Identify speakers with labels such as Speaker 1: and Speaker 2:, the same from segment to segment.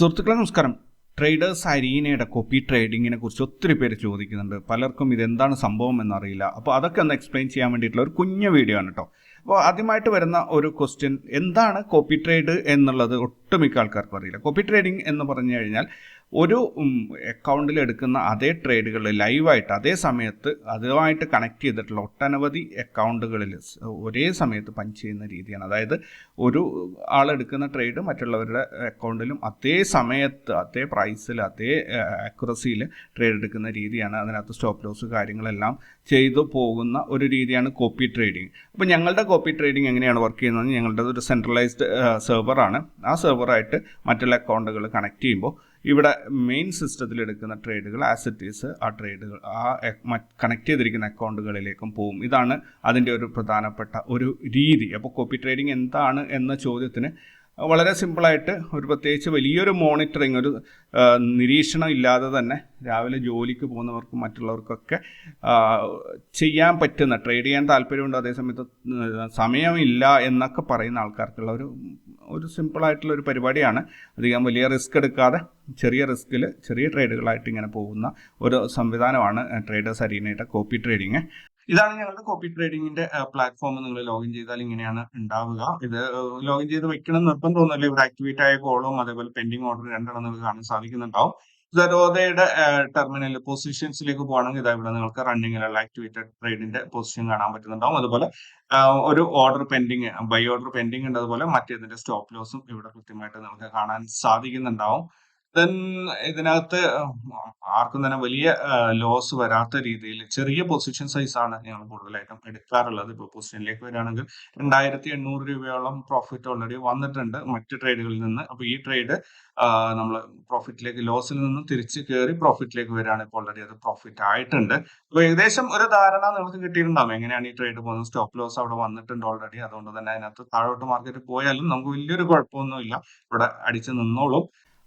Speaker 1: സുഹൃത്തുക്കളെ നമസ്കാരം. Traders അരീനയുടെ copy ട്രേഡിങ്ങിനെ കുറിച്ച് ഒത്തിരി പേര് ചോദിക്കുന്നുണ്ട്. പലർക്കും ഇതെന്താണ് സംഭവം എന്നറിയില്ല. അപ്പോൾ അതൊക്കെ ഒന്ന് എക്സ്പ്ലെയിൻ ചെയ്യാൻ വേണ്ടിയിട്ടുള്ള ഒരു കുഞ്ഞു വീഡിയോ ആണ് കേട്ടോ അപ്പോൾ ആദ്യമായിട്ട് വരുന്ന ഒരു ക്വസ്റ്റ്യൻ എന്താണ് കോപ്പി ട്രേഡ് എന്നുള്ളത് ഒട്ടുമിക്ക ആൾക്കാർക്കും അറിയില്ല. കോപ്പി ട്രേഡിംഗ് എന്ന് പറഞ്ഞു കഴിഞ്ഞാൽ ഒരു അക്കൗണ്ടിൽ എടുക്കുന്ന അതേ ട്രേഡുകൾ ലൈവായിട്ട് അതേ സമയത്ത് അതുമായിട്ട് കണക്ട് ചെയ്തിട്ടുള്ള ഒട്ടനവധി അക്കൗണ്ടുകളിൽ ഒരേ സമയത്ത് പഞ്ച് ചെയ്യുന്ന രീതിയാണ്. അതായത് ഒരു ആൾ എടുക്കുന്ന ട്രേഡ് മറ്റുള്ളവരുടെ അക്കൗണ്ടിലും അതേ സമയത്ത് അതേ പ്രൈസിൽ അതേ അക്യുറസിയിൽ ട്രേഡ് എടുക്കുന്ന രീതിയാണ്. അതിനകത്ത് സ്റ്റോപ്പ് ലോസ് കാര്യങ്ങളെല്ലാം ചെയ്തു പോകുന്ന ഒരു രീതിയാണ് കോപ്പി ട്രേഡിംഗ് അപ്പോൾ ഞങ്ങളുടെ കോപ്പി ട്രേഡിംഗ് എങ്ങനെയാണ് വർക്ക് ചെയ്യുന്നത്? ഞങ്ങളുടെ ഒരു സെൻട്രലൈസ്ഡ് സെർവറാണ് ആ സെർവറായിട്ട് മറ്റുള്ള അക്കൗണ്ടുകൾ കണക്ട് ചെയ്യുമ്പോൾ ഇവിടെ മെയിൻ സിസ്റ്റത്തിൽ എടുക്കുന്ന ട്രേഡുകൾ ആസറ്റീസ് ആ ട്രേഡുകൾ ആ കണക്ട് ചെയ്തിരിക്കുന്ന അക്കൗണ്ടുകളിലേക്കും പോകും ഇതാണ് അതിന്റെ ഒരു പ്രധാനപ്പെട്ട ഒരു രീതി. അപ്പോൾ കോപ്പി ട്രേഡിംഗ് എന്താണ് എന്ന ചോദ്യത്തിന് വളരെ സിമ്പിളായിട്ട് ഒരു പ്രത്യേകിച്ച് വലിയൊരു മോണിറ്ററിങ് ഒരു നിരീക്ഷണം ഇല്ലാതെ തന്നെ രാവിലെ ജോലിക്ക് പോകുന്നവർക്കും മറ്റുള്ളവർക്കൊക്കെ ചെയ്യാൻ പറ്റുന്ന ട്രേഡ് ചെയ്യാൻ താല്പര്യമുണ്ട് അതേസമയത്ത് സമയമില്ല എന്നൊക്കെ പറയുന്ന ആൾക്കാർക്കുള്ള ഒരു ഒരു സിമ്പിളായിട്ടുള്ള ഒരു പരിപാടിയാണ്. അധികം വലിയ റിസ്ക് എടുക്കാതെ ചെറിയ റിസ്കിൽ ചെറിയ ട്രേഡുകളായിട്ട് ഇങ്ങനെ പോകുന്ന ഒരു സംവിധാനമാണ് ട്രേഡേഴ്സ് അരീനയുടെ കോപ്പി ട്രേഡിങ്. ഇതാണ് ഞങ്ങളുടെ കോപ്പി ട്രേഡിങ്ങിന്റെ പ്ലാറ്റ്ഫോം നിങ്ങൾ ലോഗിൻ ചെയ്താൽ ഇങ്ങനെയാണ് ഉണ്ടാവുക. ഇത് ലോഗിൻ ചെയ്ത് വെക്കണം തോന്നുന്നില്ല ഇവിടെ ആക്ടിവേറ്റ് ആയ കോളും അതേപോലെ പെൻഡിങ് ഓർഡർ രണ്ടെണ്ണം നിങ്ങൾക്ക് കാണാൻ സാധിക്കുന്നുണ്ടാവും. സരോദയുടെ ടെർമിനൽ പൊസിഷൻസിലേക്ക് പോകണമെങ്കിൽ ഇതാ ഇവിടെ നിങ്ങൾക്ക് റണ്ണിങ്ങിലുള്ള ആക്ടിവേറ്റഡ് ട്രേഡിന്റെ പൊസിഷൻ കാണാൻ പറ്റുന്നുണ്ടാവും. അതുപോലെ ഒരു order pending buy order pending ഉണ്ട്. അതുപോലെ മറ്റേതിന്റെ സ്റ്റോപ്പ് ലോസും ഇവിടെ കൃത്യമായിട്ട് നമുക്ക് കാണാൻ സാധിക്കുന്നുണ്ടാവും. ദെൻ ഇതിനകത്ത് ആർക്കും തന്നെ വലിയ ലോസ് വരാത്ത രീതിയിൽ ചെറിയ പൊസിഷൻ സൈസ് ആണ് ഞങ്ങൾ കൂടുതലായിട്ടും എടുക്കാറുള്ളത്. ഇപ്പോൾ പൊസിഷനിലേക്ക് വരികയാണെങ്കിൽ രണ്ടായിരത്തി എണ്ണൂറ് രൂപയോളം പ്രോഫിറ്റ് ഓൾറെഡി വന്നിട്ടുണ്ട് മറ്റ് ട്രേഡുകളിൽ നിന്ന്. അപ്പോൾ ഈ ട്രേഡ് നമ്മൾ പ്രോഫിറ്റിലേക്ക് ലോസിൽ നിന്നും തിരിച്ച് കയറി പ്രോഫിറ്റിലേക്ക് വരികയാണ് ഇപ്പോൾ ഓൾറെഡി അത് പ്രോഫിറ്റ് ആയിട്ടുണ്ട്. അപ്പോൾ ഏകദേശം ഒരു ധാരണ നിങ്ങൾക്ക് കിട്ടിയിട്ടുണ്ടാവും. എങ്ങനെയാണ് ഈ ട്രേഡ് പോകുന്നത്? സ്റ്റോപ്പ് ലോസ് അവിടെ വന്നിട്ടുണ്ട് ഓൾറെഡി അതുകൊണ്ട് തന്നെ അതിനകത്ത് താഴോട്ട് മാർക്കറ്റ് പോയാലും നമുക്ക് വലിയൊരു കുഴപ്പമൊന്നുമില്ല. ഇവിടെ അടിച്ച് നിന്നോളും.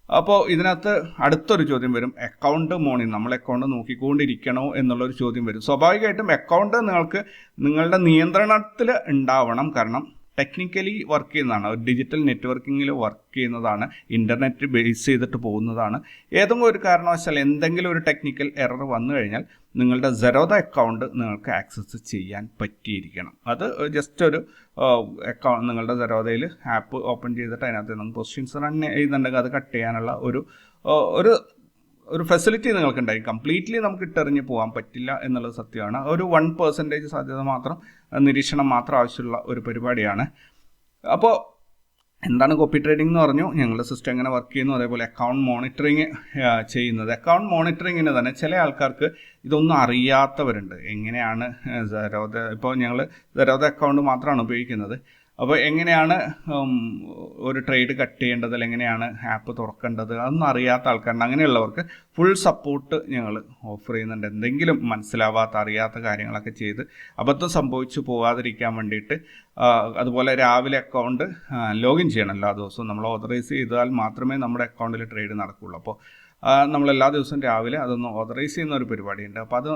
Speaker 1: അപ്പോൾ ഇതിനകത്ത് അടുത്തൊരു ചോദ്യം വരും. അക്കൗണ്ട് മോണി നമ്മൾ അക്കൗണ്ട് നോക്കിക്കൊണ്ടിരിക്കണോ എന്നുള്ളൊരു ചോദ്യം വരും. സ്വാഭാവികമായിട്ടും അക്കൗണ്ട് നിങ്ങൾക്ക് നിങ്ങളുടെ നിയന്ത്രണത്തിൽ ഉണ്ടാവണം. കാരണം ടെക്നിക്കലി വർക്ക് ചെയ്യുന്നതാണ്. ഒരു ഡിജിറ്റൽ നെറ്റ്വർക്കിങ്ങിൽ വർക്ക് ചെയ്യുന്നതാണ്. ഇന്റർനെറ്റ് ബേസ് ചെയ്തിട്ട് പോകുന്നതാണ്. ഏതെങ്കിലും ഒരു കാരണവശാൽ എന്തെങ്കിലും ഒരു ടെക്നിക്കൽ എറർ വന്നു കഴിഞ്ഞാൽ നിങ്ങളുടെ സെറോദ അക്കൗണ്ട് നിങ്ങൾക്ക് ആക്സസ് ചെയ്യാൻ പറ്റിയിരിക്കണം. അത് ജസ്റ്റ് ഒരു അക്കൗണ്ട് നിങ്ങളുടെ സെറോദയിൽ ആപ്പ് ഓപ്പൺ ചെയ്തിട്ട് അതിനകത്ത് നമുക്ക് പൊസിഷൻസ് റൺ ചെയ്യുന്നുണ്ടെങ്കിൽ അത് കട്ട് ചെയ്യാനുള്ള ഒരു ഒരു ഒരു ഫെസിലിറ്റി നിങ്ങൾക്ക് ഉണ്ടായിരിക്കും കംപ്ലീറ്റ്ലി നമുക്ക് ഇട്ടെറിഞ്ഞ് പോകാൻ പറ്റില്ല എന്നുള്ളത് സത്യമാണ്. ഒരു വൺ പെർസെന്റേജ് സാധ്യത മാത്രം നിരീക്ഷണം മാത്രം ആവശ്യമുള്ള ഒരു പരിപാടിയാണ്. അപ്പോൾ എന്താണ് കോപ്പി ട്രേഡിംഗ് എന്ന് പറഞ്ഞു? ഞങ്ങളുടെ സിസ്റ്റം എങ്ങനെ വർക്ക് ചെയ്യുന്നു? അതേപോലെ അക്കൗണ്ട് മോണിറ്ററിങ് ചെയ്യുന്നത്. അക്കൗണ്ട് മോണിറ്ററിങ്ങിന് തന്നെ ചില ആൾക്കാർക്ക് ഇതൊന്നും അറിയാത്തവരുണ്ട്. എങ്ങനെയാണ് ഇപ്പോൾ ഞങ്ങൾ സരോദ അക്കൗണ്ട് മാത്രമാണ് ഉപയോഗിക്കുന്നത്. അപ്പോൾ എങ്ങനെയാണ് ഒരു ട്രേഡ് കട്ട് ചെയ്യേണ്ടത്? അല്ലെങ്കിൽ എങ്ങനെയാണ് ആപ്പ് തുറക്കേണ്ടത്? അതൊന്നും അറിയാത്ത ആൾക്കാരുണ്ട്. അങ്ങനെയുള്ളവർക്ക് ഫുൾ സപ്പോർട്ട് ഞങ്ങൾ ഓഫർ ചെയ്യുന്നുണ്ട്. എന്തെങ്കിലും മനസ്സിലാവാത്ത അറിയാത്ത കാര്യങ്ങളൊക്കെ ചെയ്ത് അബദ്ധം സംഭവിച്ചു പോകാതിരിക്കാൻ വേണ്ടിയിട്ട് അതുപോലെ രാവിലെ അക്കൗണ്ട് ലോഗിൻ ചെയ്യണം എല്ലാ ദിവസവും നമ്മൾ ഓതറൈസ് ചെയ്താൽ മാത്രമേ നമ്മുടെ അക്കൗണ്ടിൽ ട്രേഡ് നടക്കുകയുള്ളൂ അപ്പോൾ നമ്മൾ എല്ലാ ദിവസവും രാവിലെ അതൊന്ന് ഓതറൈസ് ചെയ്യുന്ന ഒരു പരിപാടിയുണ്ട്. അപ്പോൾ അത്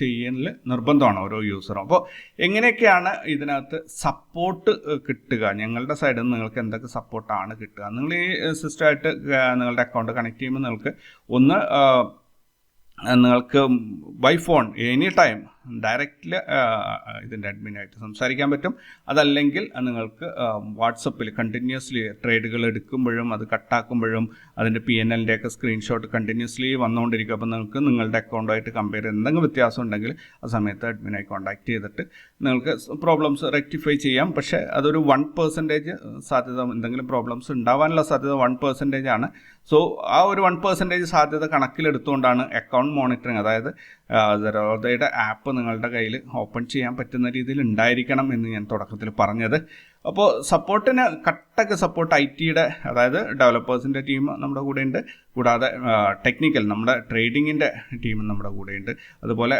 Speaker 1: ചെയ്യുന്നതിൽ നിർബന്ധമാണ് ഓരോ യൂസറും അപ്പോൾ എങ്ങനെയൊക്കെയാണ് ഇതിനകത്ത് സപ്പോർട്ട് കിട്ടുക? ഞങ്ങളുടെ സൈഡിൽ നിന്ന് നിങ്ങൾക്ക് എന്തൊക്കെ സപ്പോർട്ടാണ് കിട്ടുക? നിങ്ങൾ ഈ സിസ്റ്റമായിട്ട് നിങ്ങളുടെ അക്കൗണ്ട് കണക്ട് ചെയ്യുമ്പോൾ നിങ്ങൾക്ക് ഒന്ന് നിങ്ങൾക്ക് ബൈ ഫോൺ എനി ടൈം ഡയറക്റ്റിൽ ഇതിന്റെ അഡ്മിനായിട്ട് സംസാരിക്കാൻ പറ്റും. അതല്ലെങ്കിൽ നിങ്ങൾക്ക് വാട്സപ്പിൽ കണ്ടിന്യൂസ്ലി ട്രേഡുകൾ എടുക്കുമ്പോഴും അത് കട്ടാക്കുമ്പോഴും അതിന്റെ പി എൻ എല്ലിന്റെ ഒക്കെ സ്ക്രീൻഷോട്ട് കണ്ടിന്യൂസ്ലി വന്നുകൊണ്ടിരിക്കും. അപ്പോൾ നിങ്ങൾക്ക് നിങ്ങളുടെ അക്കൗണ്ടുമായിട്ട് കമ്പയർ എന്തെങ്കിലും വ്യത്യാസം ഉണ്ടെങ്കിൽ ആ സമയത്ത് അഡ്മിനായി കോൺടാക്ട് ചെയ്തിട്ട് നിങ്ങൾക്ക് പ്രോബ്ലംസ് റെക്ടിഫൈ ചെയ്യാം. പക്ഷേ അതൊരു വൺ പെർസെന്റേജ് സാധ്യത എന്തെങ്കിലും പ്രോബ്ലംസ് ഉണ്ടാവാനുള്ള സാധ്യത വൺ പെർസെന്റേജ് ആണ്. സോ ആ ഒരു വൺ പെർസെന്റേജ് സാധ്യത കണക്കിലെടുത്തുകൊണ്ടാണ് അക്കൗണ്ട് മോണിറ്ററിങ് അതായത് ആപ്പ് നിങ്ങളുടെ കയ്യിൽ ഓപ്പൺ ചെയ്യാൻ പറ്റുന്ന രീതിയിൽ ഉണ്ടായിരിക്കണം എന്ന് ഞാൻ തുടക്കത്തിൽ പറഞ്ഞത്. അപ്പോൾ സപ്പോർട്ടിന് കട്ടക്ക് സപ്പോർട്ട് ഐ ടിയുടെ അതായത് ഡെവലപ്പേഴ്സിന്റെ ടീം നമ്മുടെ കൂടെയുണ്ട് കൂടാതെ ടെക്നിക്കൽ നമ്മുടെ ട്രേഡിങ്ങിന്റെ ടീമും നമ്മുടെ കൂടെയുണ്ട് അതുപോലെ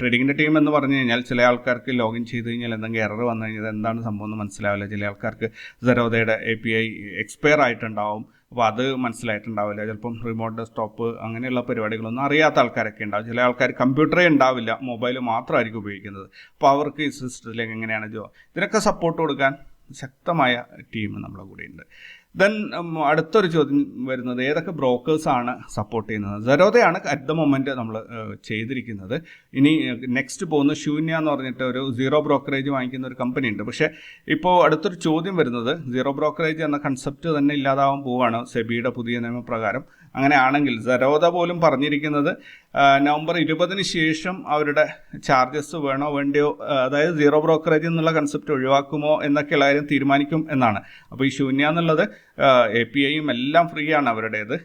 Speaker 1: ട്രേഡിങ്ങിന്റെ ടീം എന്ന് പറഞ്ഞു കഴിഞ്ഞാൽ ചില ആൾക്കാർക്ക് ലോഗിൻ ചെയ്ത് കഴിഞ്ഞാൽ എന്തെങ്കിലും എറർ വന്നു കഴിഞ്ഞാൽ എന്താണ് സംഭവം എന്ന് മനസ്സിലാവില്ല. ചില ആൾക്കാർക്ക് സെറോദയുടെ എ പി ഐ എക്സ്പയർ ആയിട്ടുണ്ടാവും. അപ്പോൾ അത് മനസ്സിലായിട്ടുണ്ടാവില്ല. ചിലപ്പം റിമോട്ട് ഡെസ്ക്ടോപ്പ് അങ്ങനെയുള്ള പരിപാടികളൊന്നും അറിയാത്ത ആൾക്കാരൊക്കെ ഉണ്ടാവും. ചില ആൾക്കാർ കമ്പ്യൂട്ടറേ ഉണ്ടാവില്ല മൊബൈൽ മാത്രമായിരിക്കും ഉപയോഗിക്കുന്നത്. അപ്പോൾ അവർക്ക് ഈ സിസ്റ്റത്തിലേക്ക് എങ്ങനെയാണ് ജോ ഇതിനൊക്കെ സപ്പോർട്ട് കൊടുക്കാൻ ശക്തമായ ടീം നമ്മുടെ കൂടെയുണ്ട്. ദെൻ അടുത്തൊരു ചോദ്യം വരുന്നത് ഏതൊക്കെ ബ്രോക്കേഴ്സാണ് സപ്പോർട്ട് ചെയ്യുന്നത്? സെറോതയാണ് അറ്റ് ദ മൊമെന്റ് നമ്മൾ ചെയ്തിരിക്കുന്നത്. ഇനി നെക്സ്റ്റ് പോകുന്ന ശൂന്യ എന്ന് പറഞ്ഞിട്ട് ഒരു സീറോ ബ്രോക്കറേജ് വാങ്ങിക്കുന്ന ഒരു കമ്പനി ഉണ്ട്. പക്ഷേ ഇപ്പോൾ അടുത്തൊരു ചോദ്യം വരുന്നത് സീറോ ബ്രോക്കറേജ് എന്ന കൺസെപ്റ്റ് തന്നെ ഇല്ലാതാവാൻ പോവുകയാണ് സെബിയുടെ പുതിയ നിയമപ്രകാരം. അങ്ങനെയാണെങ്കിൽ സരോദ പോലും പറഞ്ഞിരിക്കുന്നത് നവംബർ ഇരുപതിന് ശേഷം അവരുടെ ചാർജസ് വേണോ വേണ്ടയോ അതായത് സീറോ ബ്രോക്കറേജ് എന്നുള്ള കൺസെപ്റ്റ് ഒഴിവാക്കുമോ എന്നൊക്കെ കാര്യം തീരുമാനിക്കും എന്നാണ്. അപ്പോൾ ഈ ശൂന്യ എന്നുള്ളത് എ പി ഐയും എല്ലാം ഫ്രീ ആണ് അവരുടേത്.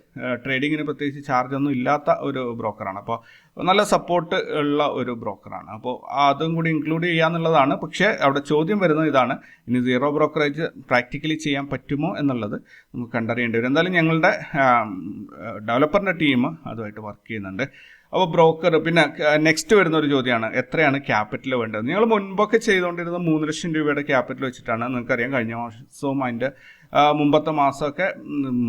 Speaker 1: ട്രേഡിങ്ങിന് പ്രത്യേകിച്ച് ചാർജ് ഒന്നും ഇല്ലാത്ത ഒരു ബ്രോക്കറാണ് അപ്പോൾ നല്ല സപ്പോർട്ട് ഉള്ള ഒരു ബ്രോക്കറാണ് അപ്പോൾ അതും കൂടി ഇൻക്ലൂഡ് ചെയ്യാന്നുള്ളതാണ്. പക്ഷേ അവിടെ ചോദ്യം വരുന്നത് ഇതാണ്. ഇനി സീറോ ബ്രോക്കറേജ് പ്രാക്ടിക്കലി ചെയ്യാൻ പറ്റുമോ എന്നുള്ളത് നമുക്ക് കണ്ടറിയേണ്ടി വരും. എന്തായാലും ഞങ്ങളുടെ ഡെവലപ്പറിന്റെ ടീം അതുമായിട്ട് വർക്ക് ചെയ്യുന്നുണ്ട്. അപ്പോൾ ബ്രോക്കർ പിന്നെ നെക്സ്റ്റ് വരുന്ന ഒരു ചോദ്യമാണ് എത്രയാണ് ക്യാപിറ്റൽ വേണ്ടത്? നിങ്ങൾ മുൻപൊക്കെ ചെയ്തുകൊണ്ടിരുന്ന മൂന്ന് ലക്ഷം രൂപയുടെ ക്യാപിറ്റൽ വെച്ചിട്ടാണ് നിങ്ങൾക്കറിയാം കഴിഞ്ഞ മാസവും അതിന്റെ മുമ്പത്തെ മാസമൊക്കെ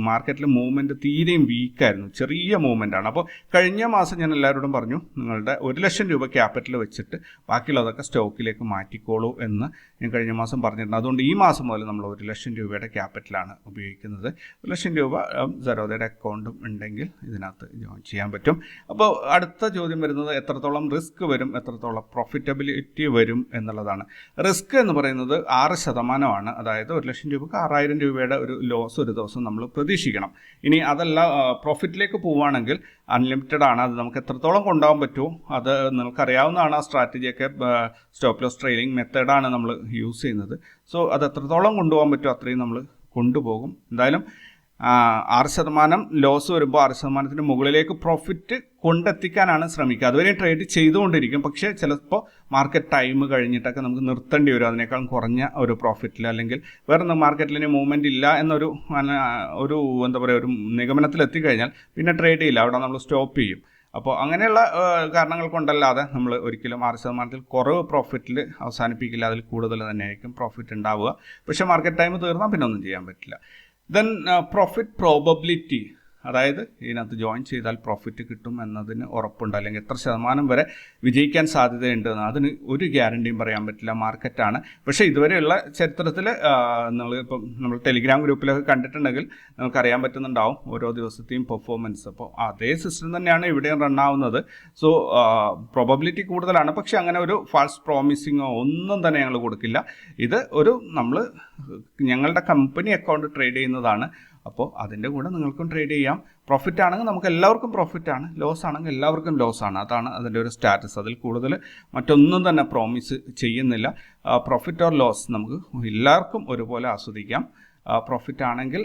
Speaker 1: മാർക്കറ്റിൽ മൂവ്മെന്റ് തീരെയും വീക്കായിരുന്നു ചെറിയ മൂവ്മെന്റ് ആണ്. അപ്പോൾ കഴിഞ്ഞ മാസം ഞാൻ എല്ലാവരോടും പറഞ്ഞു നിങ്ങളുടെ ഒരു ലക്ഷം രൂപ ക്യാപിറ്റൽ വെച്ചിട്ട് ബാക്കിയുള്ളതൊക്കെ സ്റ്റോക്കിലേക്ക് മാറ്റിക്കോളൂ എന്ന് ഞാൻ കഴിഞ്ഞ മാസം പറഞ്ഞിരുന്നു. അതുകൊണ്ട് ഈ മാസം മുതൽ നമ്മൾ ഒരു ലക്ഷം രൂപയുടെ ക്യാപിറ്റലാണ് ഉപയോഗിക്കുന്നത്. ഒരു ലക്ഷം രൂപ സരോദയുടെ അക്കൗണ്ടും ഉണ്ടെങ്കിൽ ഇതിനകത്ത് ജോയിൻ ചെയ്യാൻ പറ്റും. അപ്പോൾ അടുത്ത ചോദ്യം വരുന്നത് എത്രത്തോളം റിസ്ക് വരും എത്രത്തോളം പ്രോഫിറ്റബിലിറ്റി വരും എന്നുള്ളതാണ്. റിസ്ക് എന്ന് പറയുന്നത് ആറ് ശതമാനമാണ്. അതായത് ഒരു ലക്ഷം രൂപക്ക് ആറായിരം രൂപയുടെ ഒരു ലോസ് ഒരു ദിവസം നമ്മൾ പ്രതീക്ഷിക്കണം. ഇനി അതല്ല പ്രോഫിറ്റിലേക്ക് പോവുകയാണെങ്കിൽ അൺലിമിറ്റഡ് ആണ്. അത് നമുക്ക് എത്രത്തോളം കൊണ്ടുപോകാൻ പറ്റുമോ അത് നിങ്ങൾക്കറിയാവുന്നതാണ് ആ സ്ട്രാറ്റജിയൊക്കെ സ്റ്റോപ്പ് ലോസ് ട്രെയിലിംഗ് മെത്തേഡാണ് നമ്മൾ യൂസ് ചെയ്യുന്നത്. സോ അത് എത്രത്തോളം കൊണ്ടുപോകാൻ പറ്റുമോ അത്രയും നമ്മൾ കൊണ്ടുപോകും. എന്തായാലും ആറ് ശതമാനം ലോസ് വരുമ്പോൾ ആറ് ശതമാനത്തിന് മുകളിലേക്ക് പ്രോഫിറ്റ് കൊണ്ടെത്തിക്കാനാണ് ശ്രമിക്കുക. അതുവരെ ട്രേഡ് ചെയ്തുകൊണ്ടിരിക്കും. പക്ഷേ ചിലപ്പോൾ മാർക്കറ്റ് ടൈം കഴിഞ്ഞിട്ടൊക്കെ നമുക്ക് നിർത്തേണ്ടി വരും. അതിനേക്കാൾ കുറഞ്ഞ ഒരു പ്രോഫിറ്റിൽ അല്ലെങ്കിൽ വേറെ മാർക്കറ്റിൽ ഇനി മൂവ്മെന്റ് ഇല്ല എന്നൊരു ഒരു എന്താ പറയുക ഒരു നിഗമനത്തിൽ എത്തിക്കഴിഞ്ഞാൽ പിന്നെ ട്രേഡ് ചെയ്യില്ല അവിടെ നമ്മൾ സ്റ്റോപ്പ് ചെയ്യും. അപ്പോൾ അങ്ങനെയുള്ള കാരണങ്ങൾ കൊണ്ടല്ലാതെ നമ്മൾ ഒരിക്കലും ആറ് ശതമാനത്തിൽ കുറവ് പ്രോഫിറ്റിൽ അവസാനിപ്പിക്കില്ല. അതിൽ കൂടുതൽ തന്നെയായിരിക്കും പ്രോഫിറ്റ് ഉണ്ടാവുക. പക്ഷേ മാർക്കറ്റ് ടൈം തീർന്നാൽ പിന്നെ ഒന്നും ചെയ്യാൻ പറ്റില്ല. ദെൻ പ്രോഫിറ്റ് പ്രോബബിലിറ്റി അതായത് ഇതിനകത്ത് ജോയിൻ ചെയ്താൽ പ്രോഫിറ്റ് കിട്ടും എന്നതിന് ഉറപ്പുണ്ട്. അല്ലെങ്കിൽ എത്ര ശതമാനം വരെ വിജയിക്കാൻ സാധ്യതയുണ്ട് അതിന് ഒരു ഗ്യാരണ്ടിയും പറയാൻ പറ്റില്ല. മാർക്കറ്റാണ് പക്ഷേ ഇതുവരെയുള്ള ചരിത്രത്തിൽ നമ്മൾ ഇപ്പം നമ്മൾ ടെലിഗ്രാം ഗ്രൂപ്പിലൊക്കെ കണ്ടിട്ടുണ്ടെങ്കിൽ നമുക്കറിയാൻ പറ്റുന്നുണ്ടാവും ഓരോ ദിവസത്തെയും പെർഫോമൻസ് അപ്പോൾ അതേ സിസ്റ്റം തന്നെയാണ് ഇവിടെയും റൺ ആവുന്നത്. സോ പ്രോബബിലിറ്റി കൂടുതലാണ്. പക്ഷേ അങ്ങനെ ഒരു ഫാൾസ് പ്രോമിസിങ്ങോ ഒന്നും തന്നെ ഞങ്ങൾ കൊടുക്കില്ല. ഇത് ഒരു നമ്മൾ ഞങ്ങളുടെ കമ്പനി അക്കൗണ്ട് ട്രേഡ് ചെയ്യുന്നതാണ്. അപ്പോൾ അതിന്റെ കൂടെ നിങ്ങൾക്കും ട്രേഡ് ചെയ്യാം. പ്രോഫിറ്റ് ആണെങ്കിൽ നമുക്ക് എല്ലാവർക്കും പ്രോഫിറ്റ് ആണ്. ലോസ് ആണെങ്കിൽ എല്ലാവർക്കും ലോസ് ആണ്. അതാണ് അതിന്റെ ഒരു സ്റ്റാറ്റസ് അതിൽ കൂടുതൽ മറ്റൊന്നും തന്നെ പ്രോമിസ് ചെയ്യുന്നില്ല. പ്രോഫിറ്റ് ഓർ ലോസ് നമുക്ക് എല്ലാവർക്കും ഒരുപോലെ ആസ്വദിക്കാം. പ്രോഫിറ്റ് ആണെങ്കിൽ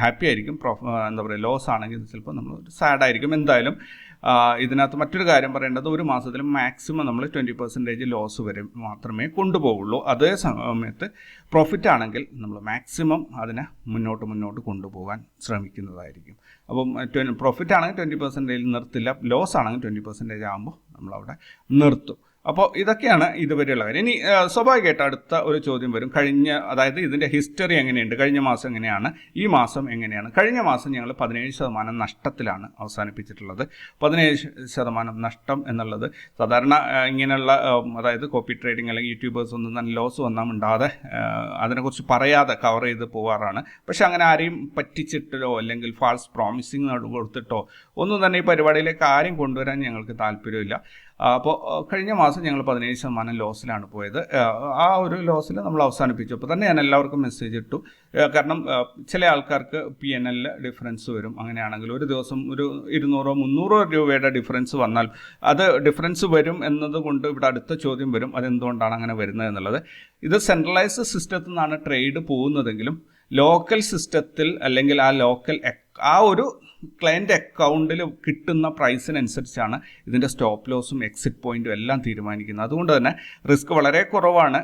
Speaker 1: ഹാപ്പി ആയിരിക്കും. എന്താ പറയുക ലോസ് ആണെങ്കിൽ ചിലപ്പോൾ നമ്മൾ സാഡ് ആയിരിക്കും. എന്തായാലും ഇതിനകത്ത് മറ്റൊരു കാര്യം പറയേണ്ടത് ഒരു മാസത്തിൽ മാക്സിമം നമ്മൾ ട്വന്റി പെർസെന്റേജ് ലോസ് വരെ മാത്രമേ കൊണ്ടുപോകുള്ളൂ അതേ സമയത്ത് പ്രോഫിറ്റ് ആണെങ്കിൽ നമ്മൾ മാക്സിമം അതിനെ മുന്നോട്ട് മുന്നോട്ട് കൊണ്ടുപോകാൻ ശ്രമിക്കുന്നതായിരിക്കും. അപ്പം ട്വൻ പ്രോഫിറ്റ് ആണെങ്കിൽ ട്വന്റി പെർസെന്റേജ് നിർത്തില്ല ലോസ് ആണെങ്കിൽ ട്വന്റി പെർസെന്റേജ് ആകുമ്പോൾ നമ്മളവിടെ നിർത്തും. അപ്പോൾ ഇതൊക്കെയാണ് ഇതുവരെയുള്ള കാര്യം. ഇനി സ്വാഭാവികമായിട്ട് അടുത്ത ഒരു ചോദ്യം വരും. കഴിഞ്ഞ അതായത് ഇതിന്റെ ഹിസ്റ്ററി എങ്ങനെയുണ്ട്? കഴിഞ്ഞ മാസം എങ്ങനെയാണ്? ഈ മാസം എങ്ങനെയാണ്? കഴിഞ്ഞ മാസം ഞങ്ങൾ പതിനേഴ് ശതമാനം നഷ്ടത്തിലാണ് അവസാനിപ്പിച്ചിട്ടുള്ളത്. പതിനേഴ് ശതമാനം നഷ്ടം എന്നുള്ളത് സാധാരണ ഇങ്ങനെയുള്ള അതായത് കോപ്പി ട്രേഡിംഗ് അല്ലെങ്കിൽ യൂട്യൂബേഴ്സ് ഒന്നും തന്നെ ലോസ് വന്നാൽ ഉണ്ടാതെ അതിനെക്കുറിച്ച് പറയാതെ കവർ ചെയ്ത് പോകാറാണ് പക്ഷേ അങ്ങനെ ആരെയും പറ്റിച്ചിട്ടോ അല്ലെങ്കിൽ ഫാൾസ് പ്രോമിസിങ് കൊടുത്തിട്ടോ ഒന്നും തന്നെ ഈ പരിപാടിയിലേക്ക് ആരും കൊണ്ടുവരാൻ ഞങ്ങൾക്ക് താല്പര്യമില്ല. അപ്പോൾ കഴിഞ്ഞ മാസം ഞങ്ങൾ പതിനേഴ് ശതമാനം ലോസിലാണ് പോയത്. ആ, ഒരു ലോസിൽ നമ്മൾ അവസാനിപ്പിച്ചു. അപ്പോൾ തന്നെ ഞാൻ എല്ലാവർക്കും മെസ്സേജ് ഇട്ടു. കാരണം ചില ആൾക്കാർക്ക് പി എൻ എല്ലിൽ ഡിഫറൻസ് വരും. അങ്ങനെയാണെങ്കിൽ ഒരു ദിവസം ഒരു ഇരുന്നൂറോ മുന്നൂറോ രൂപയുടെ ഡിഫറൻസ് വന്നാൽ അത് ഡിഫറൻസ് വരും എന്നതുകൊണ്ട് ഇവിടെ അടുത്ത ചോദ്യം വരും. അതെന്തുകൊണ്ടാണ് അങ്ങനെ വരുന്നത് എന്നുള്ളത്? ഇത് സെൻട്രലൈസ്ഡ് സിസ്റ്റത്തിൽ നിന്നാണ് ട്രേഡ് പോകുന്നതെങ്കിലും ലോക്കൽ സിസ്റ്റത്തിൽ അല്ലെങ്കിൽ ആ ലോക്കൽ ആ ഒരു ക്ലയന്റ് അക്കൗണ്ടിൽ കിട്ടുന്ന പ്രൈസിനനുസരിച്ചാണ് ഇതിന്റെ സ്റ്റോപ്പ് ലോസും എക്സിറ്റ് പോയിന്റും എല്ലാം തീരുമാനിക്കുന്നത്. അതുകൊണ്ട് തന്നെ റിസ്ക് വളരെ കുറവാണ്.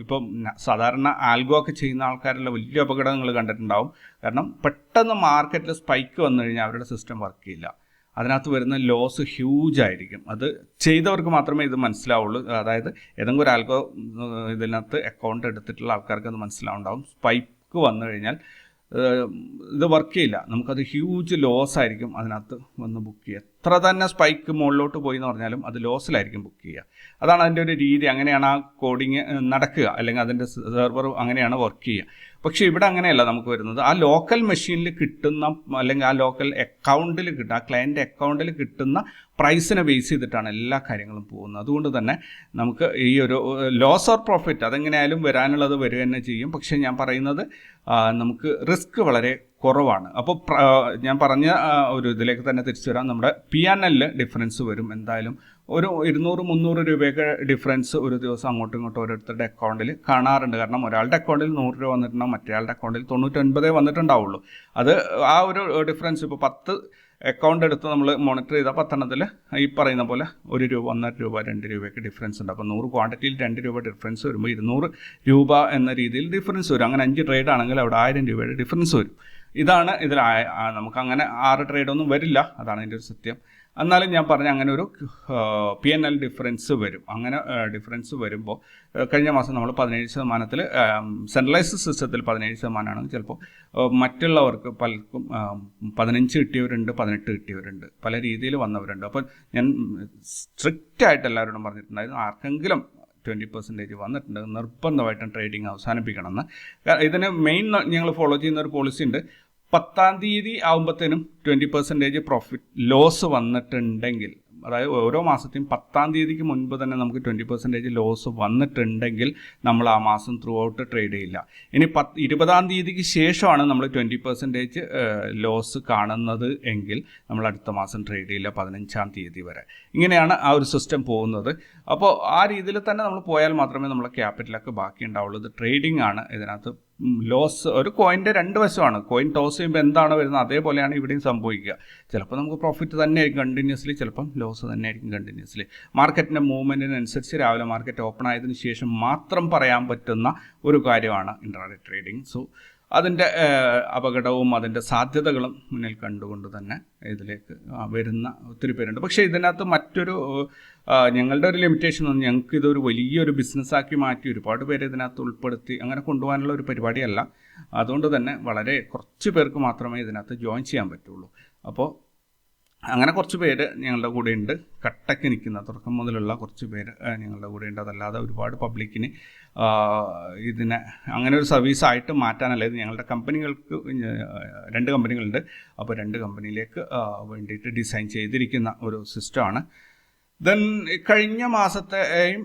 Speaker 1: ഇപ്പം സാധാരണ ആൽഗോ ഒക്കെ ചെയ്യുന്ന ആൾക്കാരെല്ലാം വലിയ അപകടങ്ങൾ കണ്ടിട്ടുണ്ടാവും. കാരണം പെട്ടെന്ന് മാർക്കറ്റിൽ സ്പൈക്ക് വന്നു കഴിഞ്ഞാൽ അവരുടെ സിസ്റ്റം വർക്ക് ചെയ്യില്ല. അതിനകത്ത് വരുന്ന ലോസ് ഹ്യൂജ് ആയിരിക്കും. അത് ചെയ്തവർക്ക് മാത്രമേ ഇത് മനസ്സിലാവുള്ളൂ. അതായത് ഏതെങ്കിലും ഒരു ആൽഗോ ഇതിനകത്ത് അക്കൗണ്ട് എടുത്തിട്ടുള്ള ആൾക്കാർക്ക് അത് മനസ്സിലാവുണ്ടാവും. സ്പൈക്ക് വന്നു കഴിഞ്ഞാൽ ഇത് വർക്ക് ചെയ്യില്ല. നമുക്കത് ഹ്യൂജ് ലോസ് ആയിരിക്കും അതിനകത്ത് വന്ന് ബുക്ക് ചെയ്യുക എത്ര തന്നെ സ്പൈക്ക് മുകളിലോട്ട് പോയി എന്ന് പറഞ്ഞാലും അത് ലോസിലായിരിക്കും ബുക്ക് ചെയ്യുക. അതാണ് അതിന്റെ ഒരു രീതി. അങ്ങനെയാണ് ആ കോഡിങ് നടക്കുക. അല്ലെങ്കിൽ അതിന്റെ സെർവർ അങ്ങനെയാണ് വർക്ക് ചെയ്യുക. പക്ഷേ ഇവിടെ അങ്ങനെയല്ല നമുക്ക് വരുന്നത്. ആ ലോക്കൽ മെഷീനിൽ കിട്ടുന്ന അല്ലെങ്കിൽ ആ ലോക്കൽ അക്കൗണ്ടിൽ കിട്ടുന്ന ആ ക്ലയന്റ് അക്കൗണ്ടിൽ കിട്ടുന്ന പ്രൈസിനെ ബേസ് ചെയ്തിട്ടാണ് എല്ലാ കാര്യങ്ങളും പോകുന്നത്. അതുകൊണ്ട് തന്നെ നമുക്ക് ഈ ഒരു ലോസ് ഓർ പ്രോഫിറ്റ് അതെങ്ങനെയായാലും വരാനുള്ളത് വരിക തന്നെ ചെയ്യും. പക്ഷേ ഞാൻ പറയുന്നത് നമുക്ക് റിസ്ക് വളരെ കുറവാണ്. അപ്പോൾ ഞാൻ പറഞ്ഞ ഒരു ഇതിലേക്ക് തന്നെ തിരിച്ചു വരാം. നമ്മുടെ പി എൻ എല്ലിൽ ഡിഫറൻസ് വരും എന്തായാലും. ഒരു ഇരുന്നൂറ് മുന്നൂറ് രൂപയൊക്കെ ഡിഫറൻസ് ഒരു ദിവസം അങ്ങോട്ടും ഇങ്ങോട്ടും ഓരോരുത്തരുടെ അക്കൗണ്ടിൽ കാണാറുണ്ട്. കാരണം ഒരാളുടെ അക്കൗണ്ടിൽ നൂറ് രൂപ വന്നിട്ടുണ്ടാവും മറ്റേയാളുടെ അക്കൗണ്ടിൽ തൊണ്ണൂറ്റൊൻപതേ വന്നിട്ടുണ്ടാവുള്ളൂ. അത് ആ ഒരു ഡിഫറൻസ് ഇപ്പോൾ പത്ത് അക്കൗണ്ട് എടുത്ത് നമ്മൾ മോണിറ്റർ ചെയ്താൽ പത്തെണ്ണത്തിൽ ഈ പറയുന്ന പോലെ ഒരു രൂപ ഒന്നര രൂപ രണ്ട് രൂപയൊക്കെ ഡിഫറൻസ് ഉണ്ട്. അപ്പോൾ നൂറ് ക്വാണ്ടിറ്റിയിൽ രണ്ട് രൂപ ഡിഫറൻസ് വരുമ്പോൾ ഇരുന്നൂറ് രൂപ എന്ന രീതിയിൽ ഡിഫറൻസ് വരും. അങ്ങനെ അഞ്ച് ട്രേഡ് ആണെങ്കിൽ അവിടെ ആയിരം രൂപയുടെ ഡിഫറൻസ് വരും. ഇതാണ് ഇതിൽ നമുക്ക് അങ്ങനെ ആറ് ട്രേഡ് ഒന്നും വരില്ല. അതാണ് എന്റെ ഒരു സത്യം. എന്നാലും ഞാൻ പറഞ്ഞ അങ്ങനെ ഒരു പി എൻ എൽ ഡിഫറൻസ് വരും. അങ്ങനെ ഡിഫറൻസ് വരുമ്പോൾ കഴിഞ്ഞ മാസം നമ്മൾ പതിനേഴ് ശതമാനത്തിൽ സെൻട്രലൈസ്ഡ് സിസ്റ്റത്തിൽ പതിനേഴ് ശതമാനമാണ് ചിലപ്പോൾ മറ്റുള്ളവർക്ക് പലർക്കും പതിനഞ്ച് കിട്ടിയവരുണ്ട് പതിനെട്ട് കിട്ടിയവരുണ്ട്. പല രീതിയിൽ വന്നവരുണ്ട്. അപ്പോൾ ഞാൻ സ്ട്രിക്റ്റ് ആയിട്ട് എല്ലാവരോടും പറഞ്ഞിട്ടുണ്ടായിരുന്നു ആർക്കെങ്കിലും ട്വന്റി പെർസെന്റേജ് വന്നിട്ടുണ്ട് നിർബന്ധമായിട്ടും ട്രേഡിംഗ് അവസാനിപ്പിക്കണമെന്ന്. ഇതിന് മെയിൻ ഞങ്ങൾ ഫോളോ ചെയ്യുന്ന ഒരു പോളിസി ഉണ്ട്. പത്താം തീയതി ആകുമ്പോഴത്തേനും ട്വന്റി പെർസെന്റേജ് പ്രോഫിറ്റ് ലോസ് വന്നിട്ടുണ്ടെങ്കിൽ അതായത് ഓരോ മാസത്തെയും പത്താം തീയതിക്ക് മുൻപ് തന്നെ നമുക്ക് ട്വന്റി പെർസെന്റേജ് ലോസ് വന്നിട്ടുണ്ടെങ്കിൽ നമ്മൾ ആ മാസം ത്രൂ ഔട്ട് ട്രേഡ് ചെയ്യില്ല. ഇനി പത്ത് ഇരുപതാം തീയതിക്ക് ശേഷമാണ് നമ്മൾ ട്വന്റി പെർസെന്റേജ് ലോസ് കാണുന്നത് എങ്കിൽ നമ്മൾ അടുത്ത മാസം ട്രേഡ് ചെയ്യില്ല പതിനഞ്ചാം തീയതി വരെ. ഇങ്ങനെയാണ് ആ ഒരു സിസ്റ്റം പോകുന്നത്. അപ്പോൾ ആ രീതിയിൽ തന്നെ നമ്മൾ പോയാൽ മാത്രമേ നമ്മളെ ക്യാപിറ്റലൊക്കെ ബാക്കി ഉണ്ടാവുള്ളൂ ഇത് ട്രേഡിംഗ് ആണ്. ഇതിനകത്ത് ലോസ് ഒരു കോയിന്റെ രണ്ട് വശമാണ്. കോയിൻ ടോസ് ചെയ്യുമ്പോൾ എന്താണ് വരുന്നത്? അതേപോലെയാണ് ഇവിടെയും സംഭവിക്കുക. ചിലപ്പോൾ നമുക്ക് പ്രോഫിറ്റ് തന്നെയായിരിക്കും കണ്ടിന്യൂസ്ലി ചിലപ്പം ലോസ് തന്നെയായിരിക്കും കണ്ടിന്യൂസ്ലി മാർക്കറ്റിന്റെ മൂവ്മെന്റിനനുസരിച്ച് രാവിലെ മാർക്കറ്റ് ഓപ്പൺ ആയതിനു ശേഷം മാത്രം പറയാൻ പറ്റുന്ന ഒരു കാര്യമാണ് ഇൻട്രാഡേ ട്രേഡിംഗ് സോ അതിന്റെ അപകടവും അതിന്റെ സാധ്യതകളും മുന്നിൽ കണ്ടുകൊണ്ട് തന്നെ ഇതിലേക്ക് വരുന്ന ഒത്തിരി പേരുണ്ട്. പക്ഷേ ഇതിനകത്ത് മറ്റൊരു ഞങ്ങളുടെ ഒരു ലിമിറ്റേഷൻ ഒന്നും ഞങ്ങൾക്ക് ഇതൊരു വലിയൊരു ബിസിനസ്സാക്കി മാറ്റി ഒരുപാട് പേര് ഇതിനകത്ത് ഉൾപ്പെടുത്തി അങ്ങനെ കൊണ്ടുപോകാനുള്ള ഒരു പരിപാടിയല്ല. അതുകൊണ്ട് തന്നെ വളരെ കുറച്ച് പേർക്ക് മാത്രമേ ഇതിനകത്ത് ജോയിൻ ചെയ്യാൻ പറ്റുള്ളൂ. അപ്പോൾ അങ്ങനെ കുറച്ച് പേര് ഞങ്ങളുടെ കൂടെ ഉണ്ട് കട്ടക്ക് നിൽക്കുന്ന തുടക്കം മുതലുള്ള കുറച്ച് പേര് ഞങ്ങളുടെ കൂടെ ഉണ്ട് അതല്ലാതെ ഒരുപാട് പബ്ലിക്കിന് ഇതിനെ അങ്ങനെ ഒരു സർവീസ് ആയിട്ട് മാറ്റാനല്ലേ. ഞങ്ങളുടെ കമ്പനികൾക്ക് രണ്ട് കമ്പനികളുണ്ട്. അപ്പോൾ രണ്ട് കമ്പനിയിലേക്ക് വേണ്ടിയിട്ട് ഡിസൈൻ ചെയ്തിരിക്കുന്ന ഒരു സിസ്റ്റമാണ്. ദെൻ കഴിഞ്ഞ മാസത്തെയും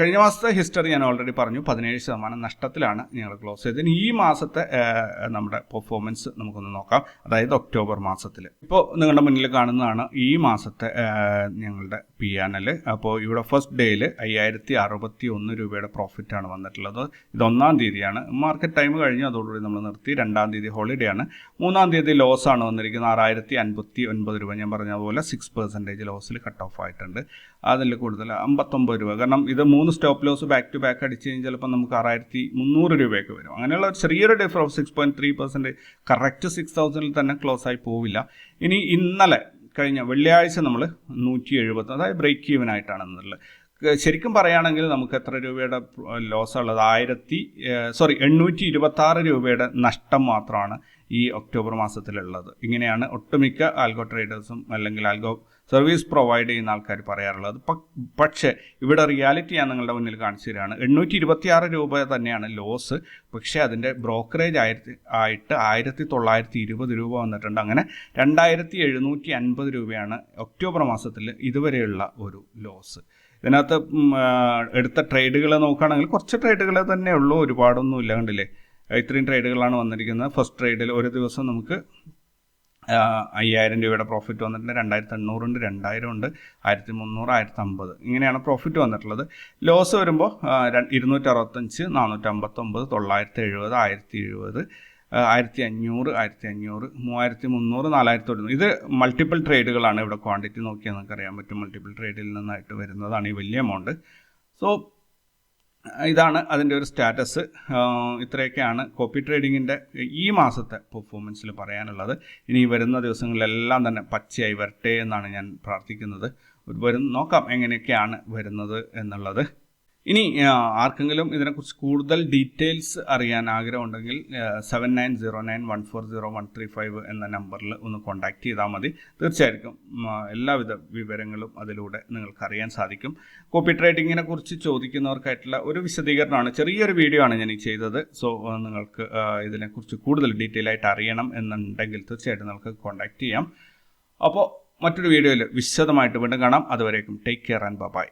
Speaker 1: കഴിഞ്ഞ മാസത്തെ ഹിസ്റ്ററി ഞാൻ ഓൾറെഡി പറഞ്ഞു. പതിനേഴ് ശതമാനം നഷ്ടത്തിലാണ് ഞങ്ങൾ ക്ലോസ് ചെയ്തത് ഈ മാസത്തെ നമ്മുടെ പെർഫോമൻസ് നമുക്കൊന്ന് നോക്കാം. അതായത് ഒക്ടോബർ മാസത്തിൽ ഇപ്പോൾ നിങ്ങളുടെ മുന്നിൽ കാണുന്നതാണ് ഈ മാസത്തെ ഞങ്ങളുടെ പി ആനൽ അപ്പോൾ ഇവിടെ ഫസ്റ്റ് ഡേയിൽ അയ്യായിരത്തി അറുപത്തി ഒന്ന് രൂപയുടെ പ്രോഫിറ്റാണ് വന്നിട്ടുള്ളത്. ഇത് ഒന്നാം തീയതിയാണ്. മാർക്കറ്റ് ടൈം കഴിഞ്ഞു അതോടുകൂടി നമ്മൾ നിർത്തി. രണ്ടാം തീയതി ഹോളിഡേ ആണ്. മൂന്നാം തീയതി ലോസ് ആണ് വന്നിരിക്കുന്നത്. ആറായിരത്തി അൻപത്തി ഒൻപത് രൂപ. ഞാൻ പറഞ്ഞതുപോലെ പോലെ സിക്സ് പെർസെന്റേജ് ലോസിൽ കട്ട് ഓഫ് ആയിട്ടുണ്ട്. അതിൽ കൂടുതൽ അമ്പത്തൊമ്പത് രൂപ. കാരണം ഇത് മൂന്ന് stop loss back to back അടിച്ച് കഴിഞ്ഞാൽ ചിലപ്പോൾ നമുക്ക് ആറായിരത്തി മുന്നൂറ് രൂപയൊക്കെ വരും. അങ്ങനെയുള്ള ഒരു ചെറിയൊരു differ of six point three percent correct six തൗസൻഡിൽ തന്നെ ക്ലോസ് ആയി പോവില്ല. ഇനി ഇന്നലെ കഴിഞ്ഞ വെള്ളിയാഴ്ച നമ്മൾ നൂറ്റി എഴുപത്തി അതായത് ബ്രേക്ക് ഈവൻ ആയിട്ടാണ് എന്നുള്ളത് ശരിക്കും പറയുകയാണെങ്കിൽ നമുക്ക് എത്ര രൂപയുടെ ലോസ് ഉള്ളത്? ആയിരത്തി സോറി എണ്ണൂറ്റി ഇരുപത്തി ആറ് രൂപയുടെ നഷ്ടം മാത്രമാണ് ഈ ഒക്ടോബർ മാസത്തിലുള്ളത്. ഇങ്ങനെയാണ് ഒട്ടുമിക്ക ആൽഗോ ട്രേഡേഴ്സും അല്ലെങ്കിൽ ആൽഗോ സർവീസ് പ്രൊവൈഡ് ചെയ്യുന്ന ആൾക്കാർ പറയാറുള്ളത്. പക്ഷേ ഇവിടെ റിയാലിറ്റി ഞാൻ നിങ്ങളുടെ മുന്നിൽ കാണിച്ചു തരികയാണ് എണ്ണൂറ്റി ഇരുപത്തിയാറ് രൂപ തന്നെയാണ് ലോസ്. പക്ഷേ അതിന്റെ ബ്രോക്കറേജ് ആയിരത്തി ആയിട്ട് ആയിരത്തി തൊള്ളായിരത്തി ഇരുപത് രൂപ വന്നിട്ടുണ്ട്. അങ്ങനെ രണ്ടായിരത്തി എഴുന്നൂറ്റി അൻപത് രൂപയാണ് ഒക്ടോബർ മാസത്തിൽ ഇതുവരെയുള്ള ഒരു ലോസ്. ഇതിനകത്ത് എടുത്ത ട്രേഡുകൾ നോക്കുകയാണെങ്കിൽ കുറച്ച് ട്രേഡുകളെ തന്നെ ഉള്ളൂ ഒരുപാടൊന്നും ഇല്ല കണ്ടില്ലേ? ഇത്രയും ട്രേഡുകളാണ് വന്നിരിക്കുന്നത്. ഫസ്റ്റ് ട്രേഡിൽ ഒരു ദിവസം നമുക്ക് അയ്യായിരം രൂപയുടെ പ്രോഫിറ്റ് വന്നിട്ടുണ്ട്. രണ്ടായിരത്തി എണ്ണൂറുണ്ട് രണ്ടായിരം ഉണ്ട് ആയിരത്തി മുന്നൂറ് ആയിരത്തി അമ്പത് ഇങ്ങനെയാണ് പ്രോഫിറ്റ് വന്നിട്ടുള്ളത് ലോസ് വരുമ്പോൾ ഇരുന്നൂറ്ററുപത്തഞ്ച് നാനൂറ്റമ്പത്തൊമ്പത് തൊള്ളായിരത്തി എഴുപത് ആയിരത്തി എഴുപത് ആയിരത്തി അഞ്ഞൂറ് ആയിരത്തി അഞ്ഞൂറ് മൂവായിരത്തി മുന്നൂറ് നാലായിരത്തി ഒരുന്നൂറ് ഇത് മൾട്ടിപ്പിൾ ട്രേഡുകളാണ് ഇവിടെ ക്വാണ്ടിറ്റി നോക്കിയാൽ നമുക്ക് അറിയാൻ പറ്റും. മൾട്ടിപ്പിൾ ട്രേഡിൽ നിന്നായിട്ട് വരുന്നതാണ് ഈ വലിയ എമൗണ്ട് സോ ഇതാണ് അതിന്റെ ഒരു സ്റ്റാറ്റസ്. ഇത്രയൊക്കെയാണ് കോപ്പി ട്രേഡിങ്ങിന്റെ ഈ മാസത്തെ പെർഫോമൻസിൽ പറയാനുള്ളത്. ഇനി വരുന്ന ദിവസങ്ങളിലെല്ലാം തന്നെ പച്ചയായി വരട്ടെ എന്നാണ് ഞാൻ പ്രാർത്ഥിക്കുന്നത്. വരും നോക്കാം എങ്ങനെയൊക്കെയാണ് വരുന്നത് എന്നുള്ളത്. ഇനി ആർക്കെങ്കിലും ഇതിനെക്കുറിച്ച് കൂടുതൽ ഡീറ്റെയിൽസ് അറിയാൻ ആഗ്രഹമുണ്ടെങ്കിൽ seven nine zero nine one four zero one three five എന്ന നമ്പറിൽ ഒന്ന് കോൺടാക്ട് ചെയ്താൽ മതി. തീർച്ചയായിട്ടും എല്ലാവിധ വിവരങ്ങളും അതിലൂടെ നിങ്ങൾക്ക് അറിയാൻ സാധിക്കും. കോപ്പി ട്രേഡിങ്ങിനെ കുറിച്ച് ചോദിക്കുന്നവർക്കായിട്ടുള്ള ഒരു വിശദീകരണമാണ്. ചെറിയൊരു വീഡിയോ ആണ് ഞാൻ ഈ ചെയ്തത് സോ നിങ്ങൾക്ക് ഇതിനെക്കുറിച്ച് കൂടുതൽ ഡീറ്റെയിൽ ആയിട്ട് അറിയണം എന്നുണ്ടെങ്കിൽ തീർച്ചയായിട്ടും നിങ്ങൾക്ക് കോൺടാക്ട് ചെയ്യാം. അപ്പോൾ മറ്റൊരു വീഡിയോയിൽ വിശദമായിട്ട് വീണ്ടും കാണാം. അതുവരേക്കും ടേക്ക് കെയർ ആൻഡ് ബൈ